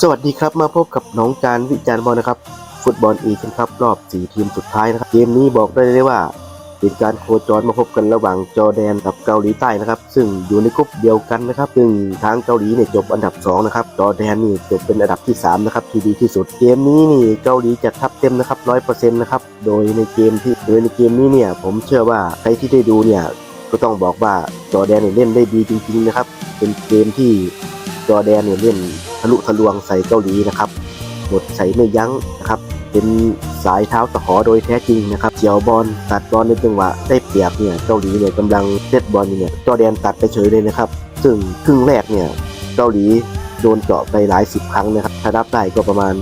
สวัสดีครับมาพบกับน้องการวิจารณ์บอลนะครับ ฟุตบอลเอเชียนคัพรอบ 4 ทีมสุดท้ายนะครับ เกมนี้บอกได้เลยว่า เป็นการโคจรมาพบกันระหว่างจอแดนกับเกาหลีใต้นะครับ ซึ่งอยู่ในกลุ่มเดียวกันนะครับ ซึ่งทางเกาหลีเนี่ยจบอันดับ 2 นะครับ จอแดนนี่จบเป็นอันดับที่ 3 นะครับ ที่ดีที่สุด เกมนี้นี่เกาหลีจะทับเต็มนะครับ100%นะครับ โดยในเกมที่โดยในเกมนี้เนี่ยผมเชื่อว่าใครที่ได้ดูเนี่ยก็ต้องบอกว่าจอแดนเนี่ยเล่นได้ดีจริงๆนะครับ เป็นเกมที่จอแดนเนี่ยเล่น ทะลุทะลวงใส่เกาหลีนะครับหมดใส่ไม่ยั้งนะครับเป็นสายเท้าตะขอโดยแท้จริงนะครับเกี่ยวบอลตัดบอลในจังหวะได้เปรียบเนี่ยเกาหลีเนี่ยกำลังเซตบอลเนี่ยจอแดนตัดไปเฉยเลยนะครับ ซึ่งครึ่งแรกเนี่ยเกาหลีโดนเจาะไปหลายสิบครั้งนะครับถ้ารับได้ก็ประมาณ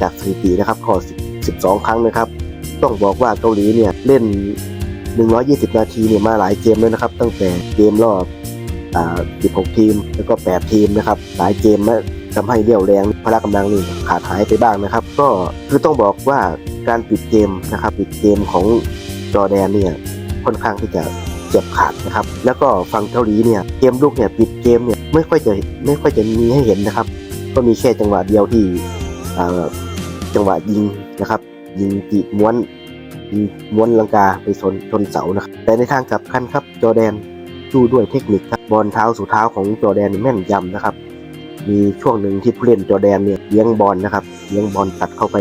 จากสถิตินะครับขอ12 ครั้งนะครับ ต้องบอกว่าเกาหลีเนี่ยเล่น 120 นาทีเนี่ยมาหลายเกมแล้วนะครับ ตั้งแต่เกมรอบอ่า16 ทีมแล้วก็ 8 ทีมนะครับหลายเกมนะ ทำให้เรี่ยวแรงพละกำลังนี่ขาดหายไปบ้างนะครับ ก็คือต้องบอกว่าการปิดเกมนะครับปิดเกมของจอแดนเนี่ยค่อนข้างที่จะเจ็บขาดนะครับแล้วก็ฝั่งเกาหลีเนี่ยเกมลูกเนี่ยปิดเกมเนี่ยไม่ค่อยจะไม่ค่อยจะมีให้เห็นนะครับ ก็มีแค่จังหวะเดียวที่จังหวะยิงนะครับ ยิงจีม้วนม้วนลังกาไปชนชนเสานะครับแต่ในทางกลับกันครับจอแดนสู้ด้วยเทคนิคครับบอลเท้าสู่เท้าของจอแดนแม่นยำนะครับ มีช่วงหนึ่งที่ผู้เล่นจอแดนเนี่ยเลี้ยงบอลนะครับเลี้ยงบอลตัดเข้าไป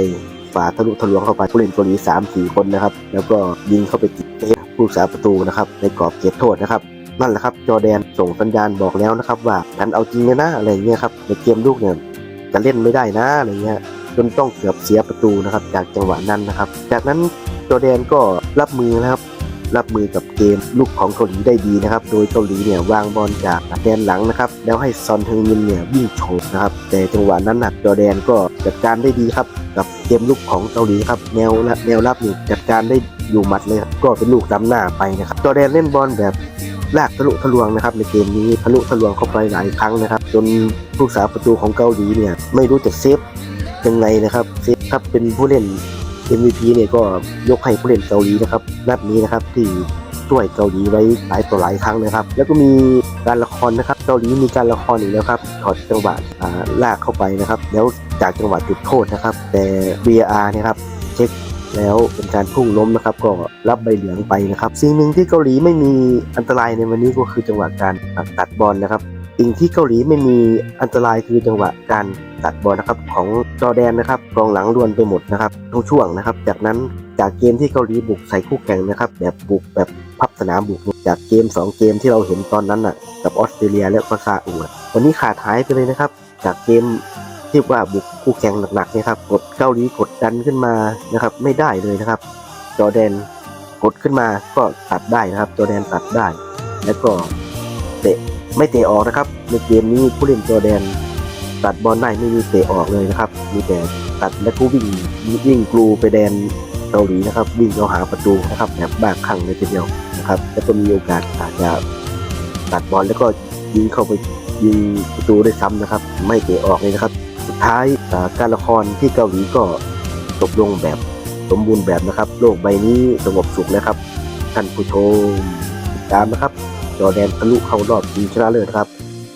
ฝาทะลุทะลวงเข้าไปผู้เล่นเกาหลีสามสี่คนนะครับแล้วก็ยิงเข้าไปติดเตะผู้รักษาประตูนะครับในกรอบเขตโทษนะครับนั่นแหละครับจอแดนส่งสัญญาณบอกแล้วนะครับว่าฉันเอาจริงนะอะไรเงี้ยครับในเกมลูกเนี่ยจะเล่นไม่ได้นะอะไรเงี้ยจนต้องเกือบเสียประตูนะครับจากจังหวะนั้นนะครับ จากนั้นจอแดนก็รับมือนะครับ รับมือกับเกมลูกของเกาหลีได้ดีนะครับ โดยเกาหลีเนี่ยวางบอลจากแดนหลังนะครับ แล้วให้ซอนเทงมินเนี่ยวิ่งโฉบนะครับ แต่จังหวะนั้นนะจอแดนก็จัดการได้ดีครับ กับเกมลูกของเกาหลีครับ แนวแนวรับนี่จัดการได้อยู่หมัดเลยครับก็เป็นลูกล้ำหน้าไปนะครับ จอแดนเล่นบอลแบบลากทะลุทะลวงนะครับในเกมนี้ทะลุทะลวงเข้าไปหลายครั้งนะครับ จนผู้รักษาประตูของเกาหลีเนี่ยไม่รู้จะเซฟยังไงนะครับเซฟครับเป็นผู้เล่น MVP เนี่ยก็ยกให้ผู้เล่นเกาหลีนะครับนัดนี้นะครับที่ช่วยเกาหลีไว้หลายต่อหลายครั้งนะครับ แล้วก็มีการละครนะครับ เกาหลีมีการละครอีกแล้วครับถอดจังหวะลากเข้าไปนะครับ แล้วจากจังหวะจุดโทษนะครับ แต่ VAR เนี่ยครับเช็คแล้วเป็นการพุ่งล้มนะครับก็รับใบเหลืองไปนะครับ สิ่งหนึ่งที่เกาหลีไม่มีอันตรายในวันนี้ก็คือจังหวะการตัดบอลนะครับ สิ่งที่เกาหลีไม่มีอันตรายคือจังหวะการตัดบอลนะครับของจอแดนนะครับกองหลังรวนไปหมดนะครับทุกช่วงนะครับ จากนั้นจากเกมที่เกาหลีบุกใส่คู่แข่งนะครับ แบบบุกแบบพับสนามบุกจากเกม 2 เกมที่เราเห็นตอนนั้นน่ะกับออสเตรเลียและก็ซาอุวันนี้ขาดหายไปเลยนะครับ จากเกมที่ว่าบุกคู่แข่งหนักๆนี่ยครับกดเกาหลีกดดันขึ้นมานะครับ ไม่ได้เลยนะครับ จอแดนกดขึ้นมาก็ตัดได้นะครับ จอแดนตัดได้ แล้วก็ ไม่เตะออกนะครับ ในเกมนี้ผู้เล่นจอร์แดน ตัดบอลได้ไม่มีเตะออกเลยนะครับ มีแต่ตัดและก็วิ่งวิ่งกลูไปแดนเกาหลีนะครับ วิ่งเอาหาประตูนะครับแบบบ้าคลั่งเลยทีเดียวนะครับแล้วก็มีโอกาสอาจจะตัดบอลแล้วก็ยิงเข้าไปยิงประตูได้ซ้ำนะครับ ไม่เตะออกเลยนะครับ สุดท้ายการละครที่เกาหลีก็จบลงแบบสมบูรณ์แบบนะครับ โลกใบนี้สงบสุขแล้วครับท่านผู้ชมติดตามนะครับ จอแดนทะลุเข้ารอบชิงชนะเลิศครับ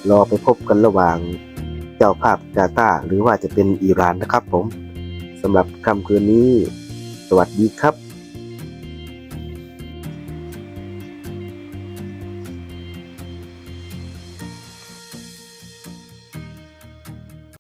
รอไปพบกันระหว่างเจ้าภาพกาตาหรือว่าจะเป็นอิหร่านนะครับผมสำหรับค่ำคืนนี้ สวัสดีครับ